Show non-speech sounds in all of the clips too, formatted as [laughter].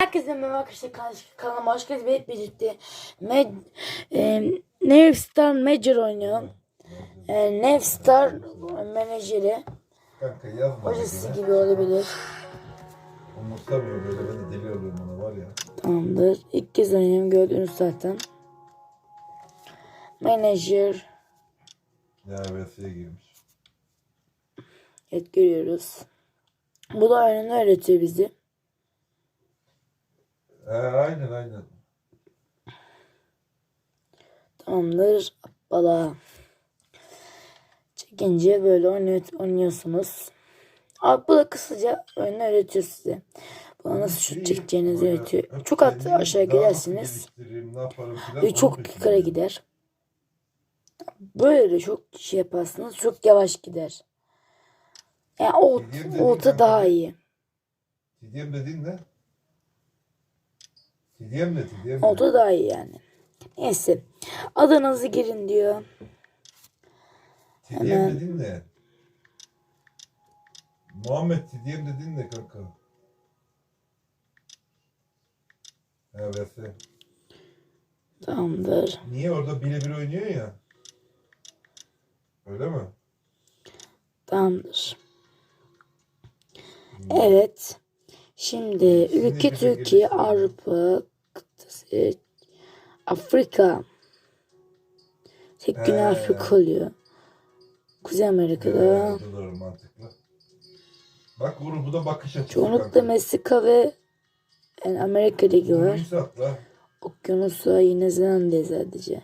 Herkese merhaba arkadaşlar Kan- kanalıma hoş geldiniz. Hep birlikte Med, e, Nevstar Major oynuyorum. E, Nevstar menajeri. Kanka yazma. Hocası gibi olabilir. Umursamıyor böyle ben de deli oluyorum ona var ya. Tamamdır. İlk kez oynuyorum gördünüz zaten. Menajer. Ya VS'ye girmiş. Evet görüyoruz. Bu da oyunu öğretiyor bizi. He aynen aynen. Tamamdır. Bala. Çekince böyle oynuyor, oynuyorsunuz. Da kısaca oyunu öğretiyor size. Buna nasıl şut çekeceğinizi öğretiyor. Çok at aşağı gidersiniz. Ve çok yukarı gider. Böyle de çok şey yaparsınız. Çok yavaş gider. Yani ota kanka. daha iyi. TDM dediğin ne? TDM ne? TDM? Ota daha iyi yani. Neyse. Adınızı girin diyor. TDM hemen. dediğin ne? Muhammed TDM dediğin ne kanka? VS. Tamamdır. Niye orada birebir oynuyor ya? Öyle mi? Tamamdır. Evet. Şimdi ülke Türkiye. Avrupa, kıtası, Afrika. Tek Güney He. Afrika oluyor. Kuzey Amerika'da. Mantıklı. Bak Uğur bu da bakış açısı Çoğunlukla. Meksika ve yani Amerika Ligi var. Neyse atla. Okyanus'a Yeni Zelanda sadece.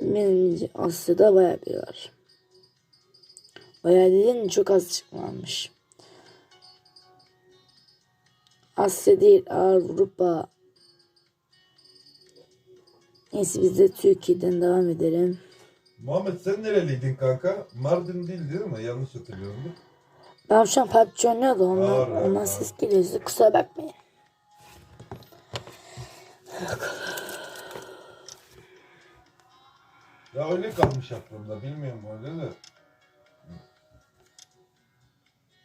Benim Asya'da bayağı bir var. Bayağı dediğin çok az çıkmamış. Asya değil Avrupa. Neyse biz de Türkiye'den devam edelim. Muhammed sen nereliydin kanka? Mardin değil değil mi? Yanlış hatırlıyorum. Ben şu an PUBG oynuyordu ondan, ağır, ondan ağır. ses geliyordu. Kusura bakmayın. Ya öyle kalmış aklımda. Bilmiyorum öyle de.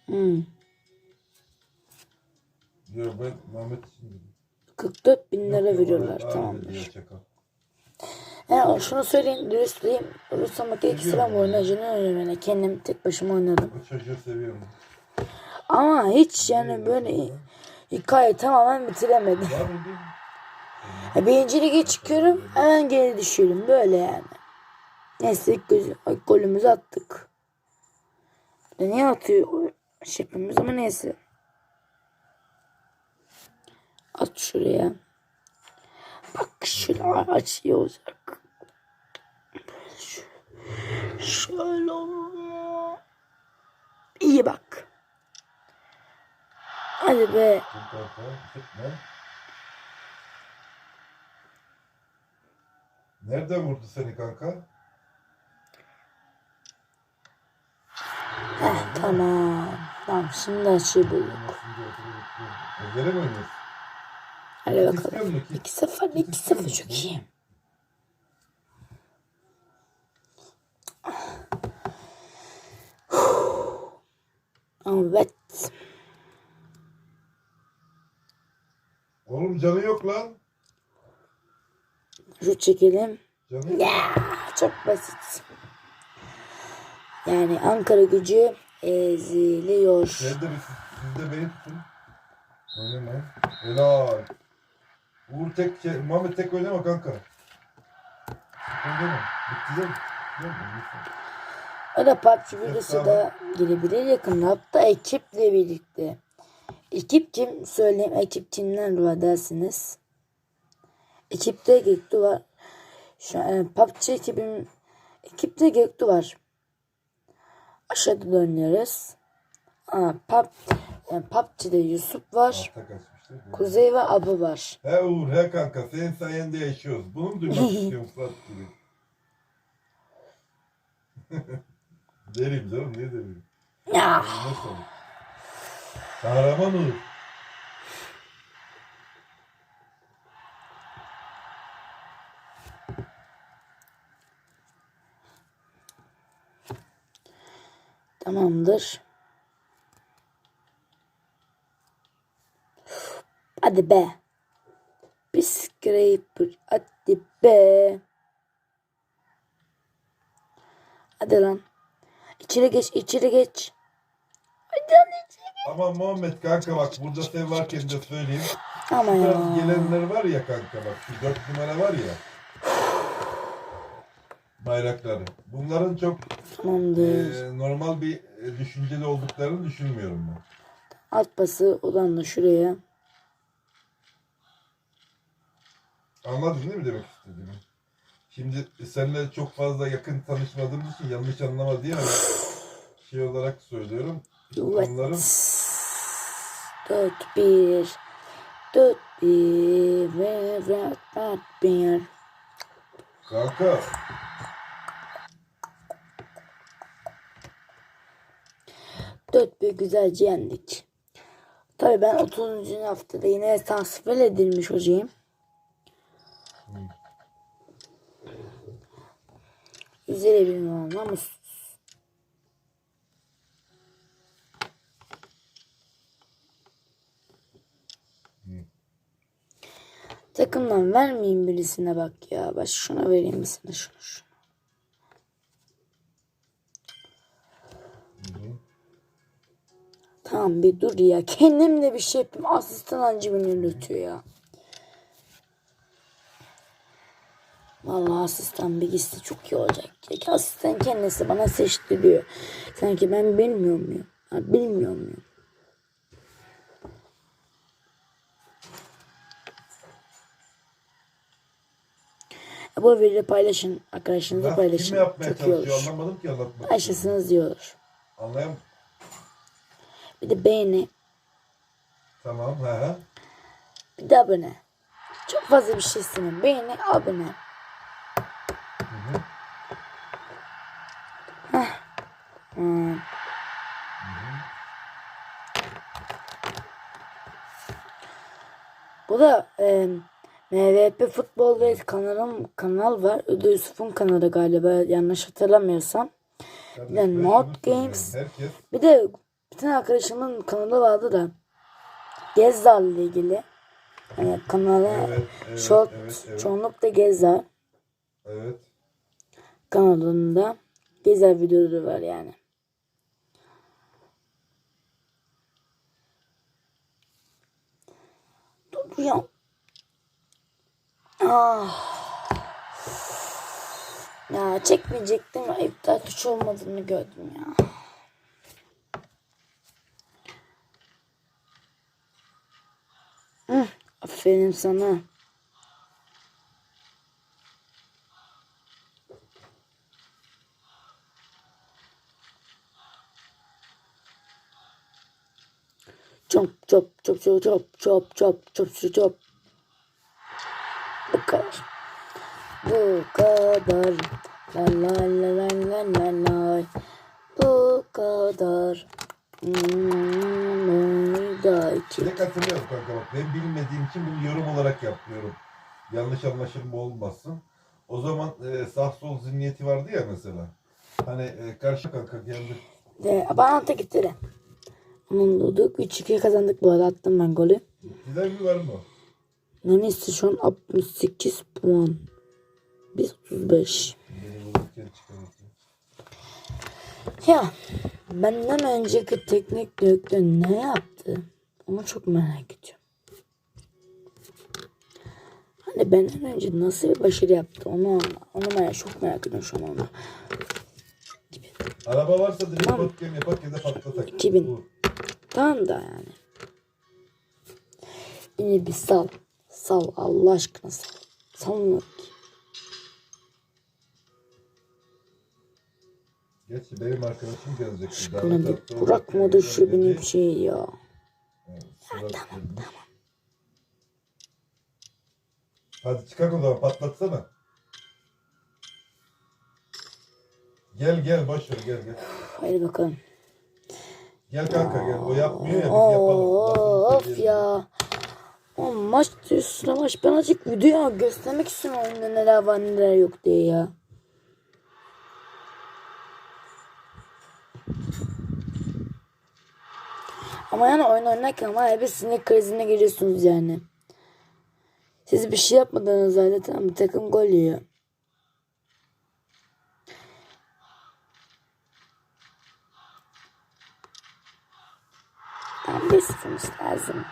Hmm. Diyor ben Muhammed için dedim. 44 bin lira yok, veriyorlar öyle tamamdır. diyor çakal. Yani şunu söyleyeyim, dürüstleyeyim. Dürüst olmak gerekirse ben bu oyunu acını oynuyorum. Yani kendim tek başıma oynadım. Bu çocuğu seviyorum. Ama hiç yani böyle hikaye tamamen bitiremedim. Var mı değil mi? Ya Birinci lige çıkıyorum hemen geri düşüyorum. Böyle yani. Neyse ilk, göz, ilk golümüzü attık. Ya niye atıyor şefimiz ama neyse. At şuraya. Bak şöyle aç iyi olacak. Şöyle. İyi bak. Hadi be. Kim kanka? Ne? Nereden vurdu seni kanka? Heh, tamam. Tamam şimdi açıyı bulduk. Ezere mi oynuyorsun? Hadi bakalım. musun ki? İki sıfır, iki sıfır çok iyi. Evet. Oğlum canı yok lan. Şu çekelim. Canı. Ya çok basit. Yani Ankara gücü eziliyor. Sen de bir siz de beni tutun. Oynamayın. Helal. Uğur tek şey, Muhammed tek oynama kanka. Oynama. Bitti değil mi? Değil mi? Lütfen. PUBG videosu da gelebilir yakında. Hatta ekiple birlikte. Ekip kim? Söyleyeyim ekip kimler var dersiniz. Ekipte Göktuğ var. Şu an e, PUBG ekibim ekipte Göktuğ var. Aşağıda da oynuyoruz. Aa, PUB, yani PUBG'de Yusuf var. Kaçmıştır. Kuzey ve Abu var. He Uğur he kanka senin sayende yaşıyoruz. Bunu mu duymak [laughs] istiyorum Fırat gibi? [laughs] derim canım niye derim? Ya. Nasıl? Kahraman Uğur. Tamamdır. Hadi be. Bir scraper. Hadi be. Hadi lan. İçeri geç, içeri geç. Hadi lan içeri. Ama Muhammed kanka bak burada sen varken de söyleyeyim. Ama ya. gelenler var ya kanka bak şu dört numara var ya. Bayrakları. Bunların çok Tamamdır. e, normal bir e, düşünceli olduklarını düşünmüyorum ben. Alt bası olan da şuraya. Anladın değil mi demek istediğimi? Şimdi seninle çok fazla yakın tanışmadığımız için yanlış anlama diye hani şey olarak söylüyorum. Onların. Dört bir. Dört bir. Ve dört bir. kanka Dört bir güzelce yendik. Tabii ben 30. haftada yine transfer edilmiş hocayım. Bilmiyorum ama Takımdan vermeyeyim birisine bak ya. Bak şuna vereyim birisine şunu şunu. Tamam bir dur ya. Kendim de bir şey yapayım. Asistan anca beni üretiyor ya. Vallahi asistan bir gitse çok iyi olacak. Ya ki asistan kendisi bana seçti diyor. Sanki ben bilmiyor muyum? Ha, bilmiyor muyum? Ya Bu videoyu paylaşın. Arkadaşlarınızla ben paylaşın. Çok iyi olur. anlamadım ki anlatmak. Paylaşırsanız iyi olur. Anlayam. Bir de beğeni. Tamam he. Bir de abone. Çok fazla bir şey istemiyorum. Beğeni, abone. Heh. Hmm. Bu da e, MVP Futbol ve kanalım kanal var. Ödü Yusuf'un kanalı galiba yanlış hatırlamıyorsam. Mod şunu söylüyorum. Games. Bir de bir tane arkadaşımın kanalı vardı da Gezdal ile ilgili. Yani kanalı Evet, evet, short evet, evet. çoğunlukla Gezdal evet. kanalında Gezdal videoları var yani. Dur ya. Ah. Ya çekmeyecektim. İptal tuş olmadığını gördüm ya. Hı, aferin sana. Çop çop çop çop çop çop çop çop çop çop. Bu kadar. Bu kadar. La la la la la la la. Bu kadar. Hmm, da iki. Direkt hatırlıyorum kanka bak. Ben bilmediğim için bunu yorum olarak yapıyorum. Yanlış anlaşılma olmasın. O zaman e, sağ sol zihniyeti vardı ya mesela. Hani e, karşı kanka geldi. Bana ata gitti de. Onun durduk. 3-2 kazandık bu arada. Attım ben golü. Gittiler mi var mı? Nanesi şu an 68 puan. Biz 35. Beni vururken çıkarırsın. Ya benden önceki teknik direktör ne yaptı? Onu çok merak ediyorum. Hani benden önce nasıl bir başarı yaptı onu anla. Onu merak, çok merak ediyorum şu an onu. Araba varsa direkt Tamam. patken yaparken de patlatak. 2000. Tamam da yani. Beni bir sal. Sal Allah aşkına sal. Salmıyor ki. Gerçi benim arkadaşım gelecek. Bana bir bırakmadı şu benim şey ya. tamam, Hadi çıkar o zaman patlatsana. Gel gel boş ver gel gel. Haydi bakalım. Gel kanka gel. O yapmıyor ya biz yapalım. Of ya. O maç üstüne maç. Ben azıcık video göstermek istiyorum oyunda neler var neler yok diye ya. Ama yani oyun oynarken ya bir sinir krizine giriyorsunuz yani. Siz bir şey yapmadığınız halde tamam bir takım gol yiyor. Sıfırmış lazım.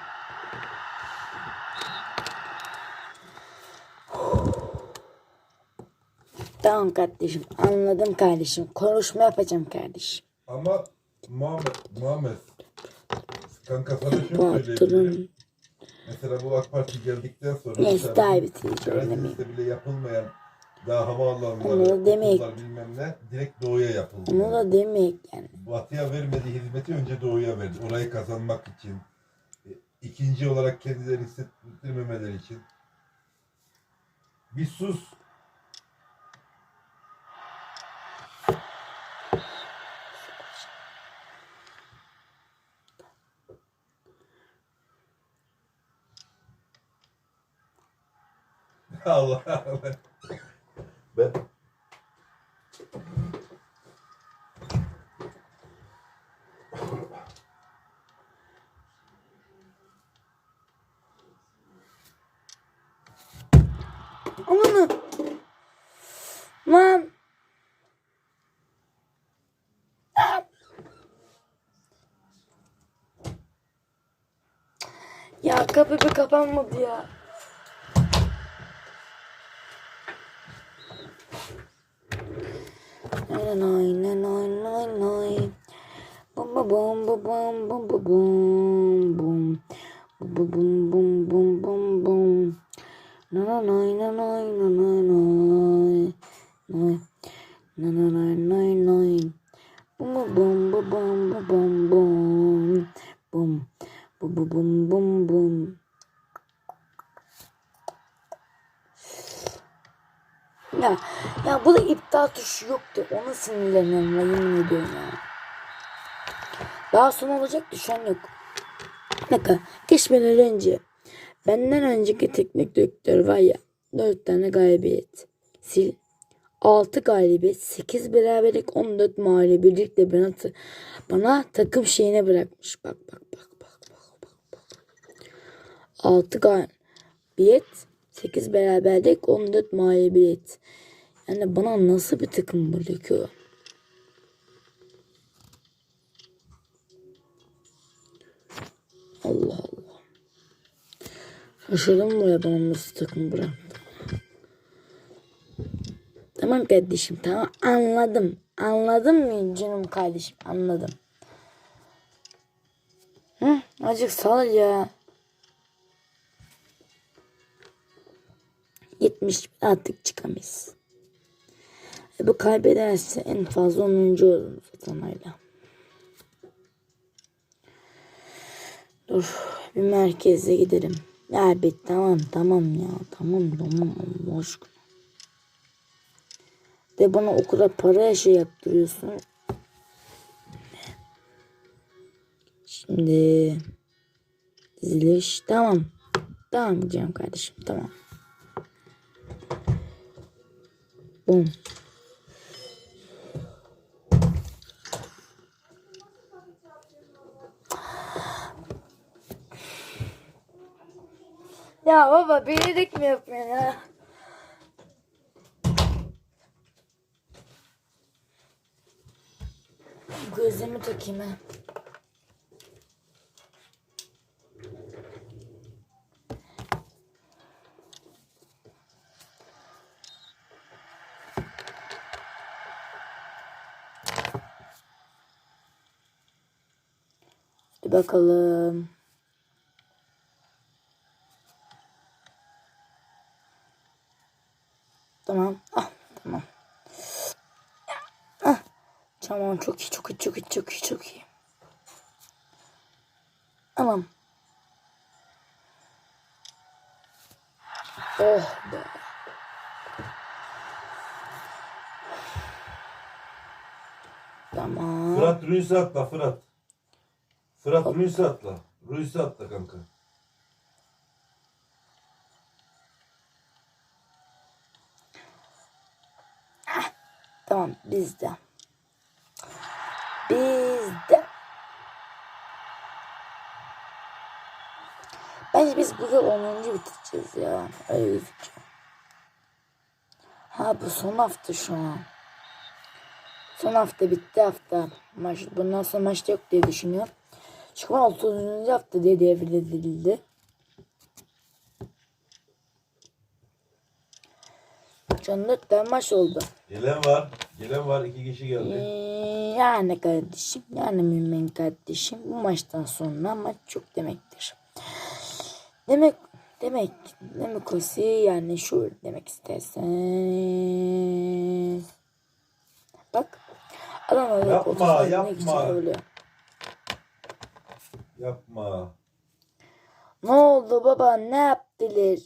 Tamam kardeşim anladım kardeşim. Konuşma yapacağım kardeşim. Ama Muhammed, Muhammed kanka sana şunu söyleyebilirim. Mesela bu AK Parti geldikten sonra Neyse mesela daha bitireceğim bile yapılmayan daha havaalanları, Onu da demek. okullar bilmem ne direkt doğuya yapıldı. Onu da demek yani. Batı'ya vermediği hizmeti önce doğuya verdi. Orayı kazanmak için. e, ikinci olarak kendileri hissettirmemeleri için. Bir sus. [laughs] Allah Allah. Ben Ananı. Lan. Ya kapı bir kapanmadı ya. Illinois, Illinois, Illinois. Boom, boom, boom, boom, boom, boom, boom, boom. Boom, boom, boom, boom, boom, boom. Illinois, Illinois, Illinois, Illinois. Illinois, Illinois. Boom, boom, boom, boom, boom, boom, boom. Boom, boom, boom, boom, boom. Ya ya bu da iptal tuşu yoktu. Ona sinirleniyorum ya yemin ediyorum ya. Daha sonra olacaktı şu an yok. Kadar? Geçmeden önce benden önceki teknik direktör var ya 4 tane galibiyet. Sil 6 galibiyet, 8 beraberlik, 14 mağlubiyetlikle bana, ta- bana takım şeyine bırakmış. Bak bak bak bak bak. bak. 6 galibiyet, 8 beraberlik, 14 mağlubiyet. Yani bana nasıl bir takım bırakıyor? Allah Allah. Şaşırdım buraya bana nasıl takım bıraktı. Tamam kardeşim tamam anladım. Anladın mı canım kardeşim anladım. Hı, azıcık sal ya. 70 artık çıkamayız. E bu kaybederse en fazla 10. olurum zaten hala. Dur bir merkeze gidelim. Ya bir tamam tamam ya tamam tamam Allah aşkına. De bana o kadar para şey yaptırıyorsun. Şimdi diziliş tamam. Tamam canım kardeşim tamam. Bum. Ya baba bilerek mi yapıyorsun ya? Gözümü takayım ha. Bakalım. Tamam. Ah, tamam. Ah, tamam çok iyi çok iyi çok iyi çok iyi çok iyi. Tamam. Oh be. Tamam. Fırat Ruiz'i atla Fırat. Fırat Ruiz'i atla. Ruiz'i atla kanka. Tamam bizde. Bizde. Bence biz bu yıl 10. bitireceğiz ya. Öyle gözüküyor. Ha bu son hafta şu an. Son hafta bitti hafta. Maç, bundan sonra maç yok diye düşünüyorum. Çünkü 30. hafta diye devredildi. Can 4 tane maç oldu. Gelen var. Gelen var. iki kişi Ee, geldi. Yani kardeşim, yani mümin kardeşim bu maçtan sonra maç çok demektir. Demek demek demek o şey yani şu demek istersen. Bak adam öyle Yapma, 30 saniye yapma. geçiyor öyle. Yapma. Ne oldu baba ne yaptılar?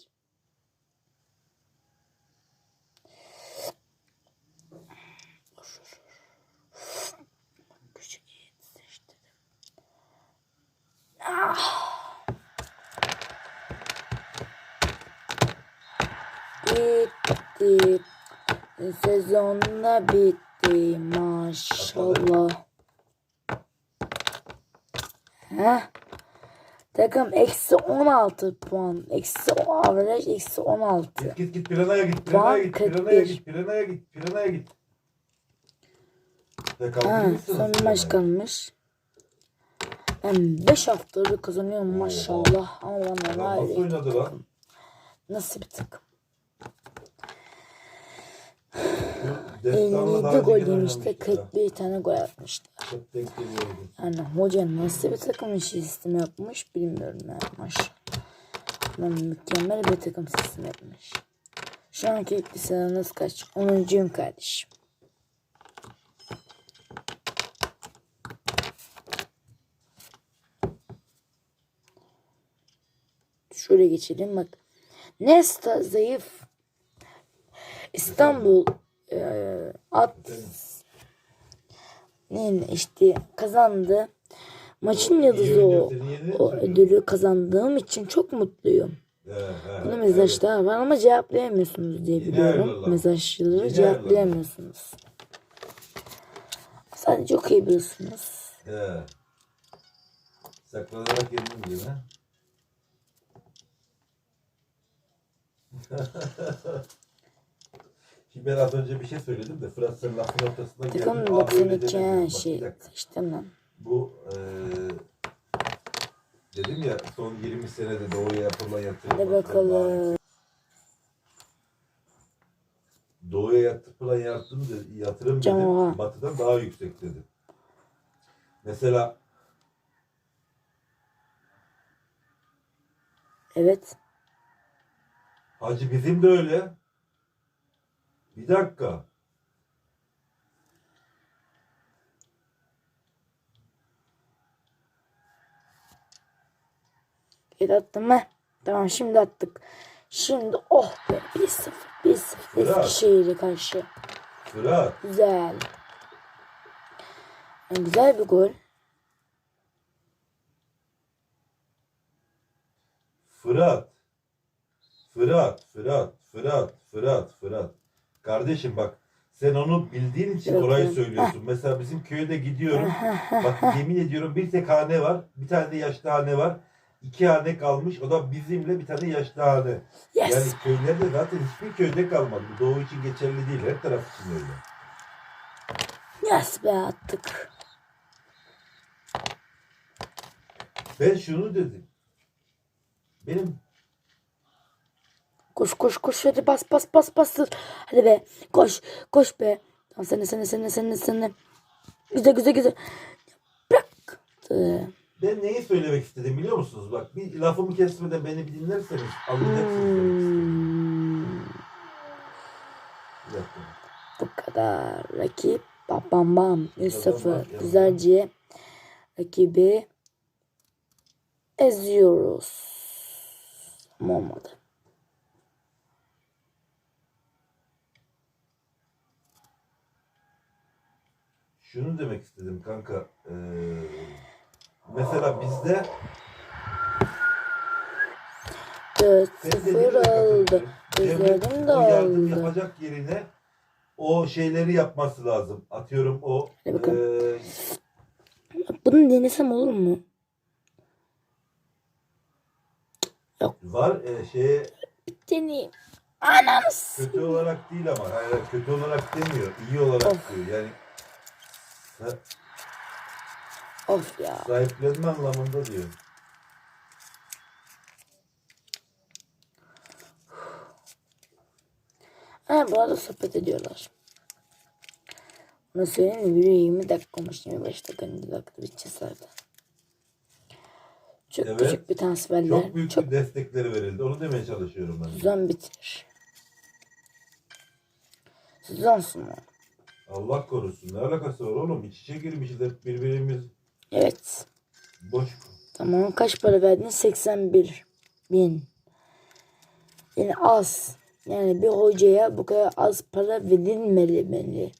Bitti. Sezonda bitti maşallah. Heh. Takım eksi 16 puan. Eksi o average eksi 16. Git git git Piranha'ya git. Puan Piranha'ya git. 41. Piranha'ya git. Piranha'ya git. Piranha'ya git. Ha, son bir maç kalmış. Ben 5 haftadır kazanıyorum maşallah. Ama bana var Nasıl oynadı lan? nasıl bir takım. Şu Destan'la daha 57 gol yemişti. oynamıştı ya. 41 tane gol atmıştı. Çok denk. Yani hoca nasıl bir takım sistemi yapmış bilmiyorum ya maşallah. Ben mükemmel bir takım sistemi yapmış. Şu anki lisanınız kaç? 10.yum kardeşim. Şöyle geçelim bak. Nesta zayıf. İstanbul eee at ne işte kazandı. Maçın yıldızı o. O ödülü kazandığım için çok mutluyum. Bunu mesajlar var ama cevaplayamıyorsunuz diye biliyorum. Mesajları cevaplayamıyorsunuz. Sadece okuyabiliyorsunuz. Saklanarak yendim diyor ha. [laughs] Şimdi ben az önce bir şey söyledim de Fırat sen lafın ortasına geldin. Takım Abi öyle 92 demedim. ha, Bak, bir şey dakika. lan. Bu eee dedim ya son 20 senede doğuya yapılan yatırım. Hadi bakalım. Doğuya yapılan yatırım, de- yatırım dedim, batıdan daha yüksek dedim. Mesela Evet. Hacı bizim de öyle. Bir dakika. Evet attım mı? Tamam şimdi attık. Şimdi oh be 1-0 1-0 Fırat. Eskişehir'e karşı. Fırat. Güzel. Yani güzel bir gol. Fırat. Fırat. Fırat. Fırat. Fırat. Fırat. Kardeşim bak sen onu bildiğin için evet. söylüyorsun. Mesela bizim köyde gidiyorum. [laughs] bak yemin ediyorum bir tek hane var. Bir tane de yaşlı hane var. İki hane kalmış. O da bizimle bir tane yaşlı hane. Yes. Yani köylerde zaten hiçbir köyde kalmadı. Bu Doğu için geçerli değil. Her taraf için öyle. Yes be attık. Ben şunu dedim. Benim Koş koş koş hadi bas bas bas bas. Hadi be koş koş be. Tamam sen de sen de sen de sen de sen de. Güzel güzel güzel. Bırak. Ben neyi söylemek istedim biliyor musunuz? Bak bir lafımı kesmeden beni bir dinlerseniz anlayacaksınız. hmm, bu kadar. Rakip bam bam bam. 3-0. Yanında. Güzelce rakibi eziyoruz. Ama olmadı. Şunu demek istedim kanka. Ee, mesela bizde 4-0 oldu. devlet Gözlerim de o yardım oldu. yapacak yerine o şeyleri yapması lazım. Atıyorum o Hadi bakalım. ee, Bunu denesem olur mu? Var e, şeye Seni. Anams. kötü olarak değil ama. Hayır, kötü olarak demiyor. iyi olarak diyor. Yani Of ya. sahiplenme anlamında diyor. Ha bu arada sohbet ediyorlar. Bunu söyleyeyim mi? Video 20 dakikamış. 25 dakika 50 dakika bitecek zaten. Çok Evet. küçük bir transferler. Çok büyük Çok bir destekleri verildi. Onu demeye çalışıyorum ben. sezon bitirir. Sezon sonu. Allah korusun. Ne alakası var oğlum? İç içe girmişiz hep birbirimiz. Evet. Boş. Tamam kaç para verdin? 81 bin. Yani az. Yani bir hocaya bu kadar az para verilmeli bence.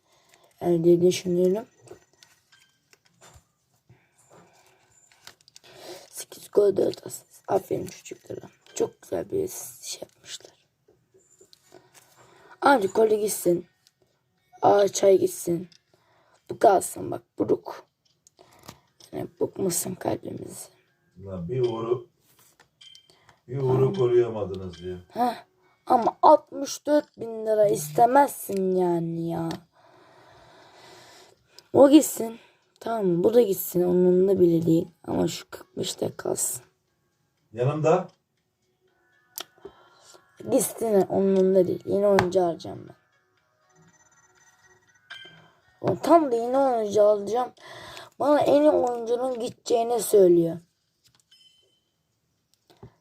Yani diye düşünüyorum. 8 gol 4 asist. Aferin çocuklara. Çok güzel bir şey yapmışlar. Ancak kolu gitsin. Aa çay gitsin. Bu kalsın bak buruk. Yani bıkmasın kalbimizi. Lan bir uğru bir uğru koruyamadınız diyor. Heh. Ama 64 bin lira istemezsin yani ya. O gitsin. Tamam? Bu da gitsin. Onun da bile değil. Ama şu 45 de kalsın. Yanımda Gitsin onun da değil. Yeni oyuncu alacağım ben. Tam da yeni oyuncu alacağım. Bana en iyi oyuncunun gideceğini söylüyor.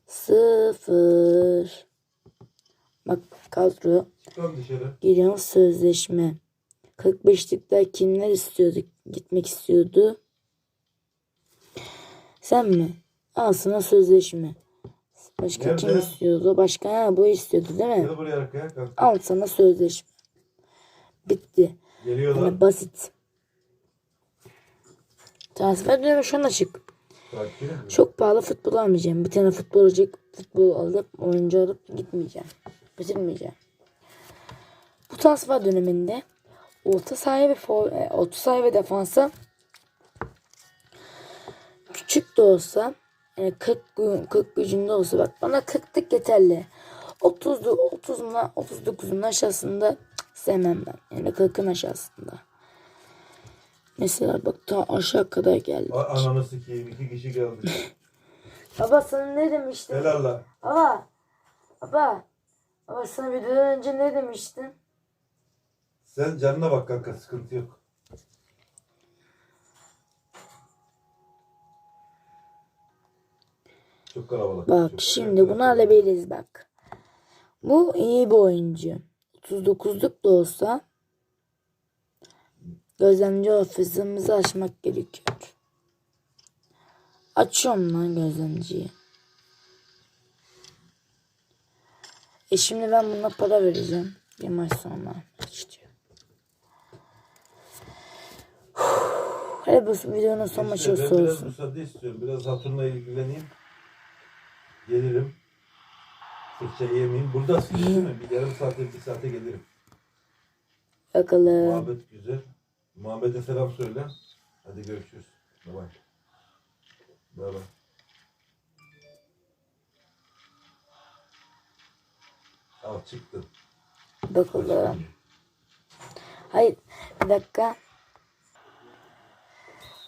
Sıfır. Bak kadro. Giriyor sözleşme. 45'likte kimler istiyordu? Gitmek istiyordu. Sen mi? Al sana sözleşme. Başka kim Nerede? istiyordu? Başka ha, bu istiyordu değil mi? Al sana sözleşme. Bitti. Geliyorlar. Yani basit. Transfer dönemi şu an açık. Çok pahalı futbol almayacağım. Bir tane futbol olacak. Futbol alıp oyuncu alıp gitmeyeceğim. Bitirmeyeceğim. Bu transfer döneminde orta sahaya ve for, e, orta sahaya ve defansa küçük de olsa yani 40, gü- 40 gücünde olsa bak bana 40'lık yeterli. 30 30'una 39'un aşağısında sevmem ben. Yani 40'ın aşağısında. Mesela bak ta aşağı kadar geldi. A- Ananı sikeyim. iki kişi geldi. [laughs] Baba sana ne demiştim? Helal lan. Baba. Baba. Baba sana videodan önce ne demiştin? Sen canına bak kanka. Sıkıntı yok. Çok kalabalık. Bak Çok şimdi kalabalık. bunu alabiliriz bak. Bu iyi bir oyuncu. 39'luk da olsa gözlemci ofisimizi açmak gerekiyor. Açıyorum lan gözlemciyi. E şimdi ben buna para vereceğim. Bir maç sonra açacağım. Hadi bu videonun son maçı İşte ben biraz olsun. müsaade istiyorum. Biraz hatırla ilgileneyim. Gelirim. Fırça yemeyeyim. Burada [laughs] değil mi? Bir yarım saate, bir saate gelirim. Bakalım. Muhabbet güzel. Muhammed'e selam söyle. Hadi görüşürüz. Bye bye. Bye bye. Al çıktın. Bakalım. Hayır. Bir dakika.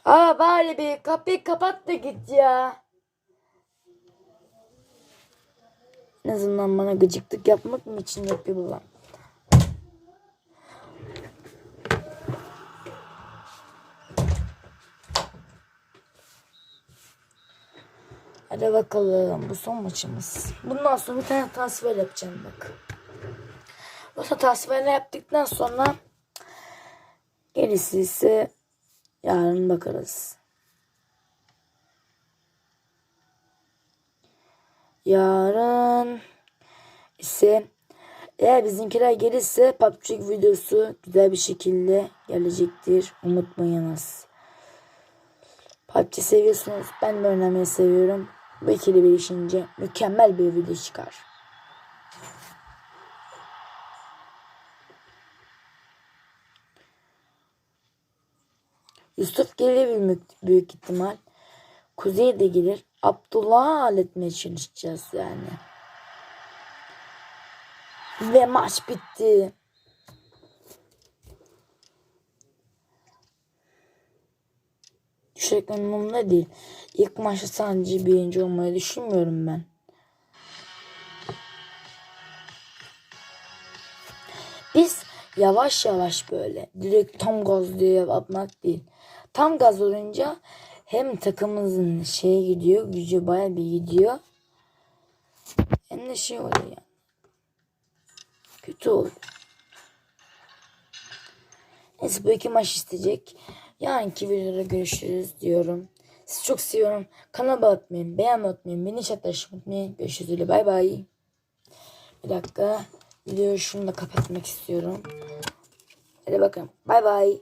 Aa bari bir kapıyı kapat da git ya. En azından bana gıcıklık yapmak mı için yapıyor babam? Hadi bakalım bu son maçımız. Bundan sonra bir tane transfer yapacağım bak. Bu transferini yaptıktan sonra gerisi ise yarın bakarız. Yarın ise eğer bizimkiler gelirse PUBG videosu güzel bir şekilde gelecektir. Unutmayınız. PUBG seviyorsunuz. Ben de oynamayı seviyorum. Bu ikili birleşince mükemmel bir video çıkar. Yusuf gelir büyük, büyük ihtimal. Kuzey de gelir. Abdullah'ı halletmeye çalışacağız yani. Ve maç bitti. Düşük umurumda değil. İlk maçta sadece birinci olmayı düşünmüyorum ben. Biz yavaş yavaş böyle direkt tam gaz diye atmak değil. Tam gaz olunca hem takımımızın şeye gidiyor, gücü baya bir gidiyor. Hem de şey oluyor. Kötü oluyor. Neyse bu iki maç isteyecek. Yarınki videoda görüşürüz diyorum. Sizi çok seviyorum. Kanala abone unutmayın. Beğenmeyi unutmayın. Beni chatlaşmayı unutmayın. Görüşürüz. Bay bay. Bir dakika. Videoyu şunu da kapatmak istiyorum. Hadi bakın. Bay bay.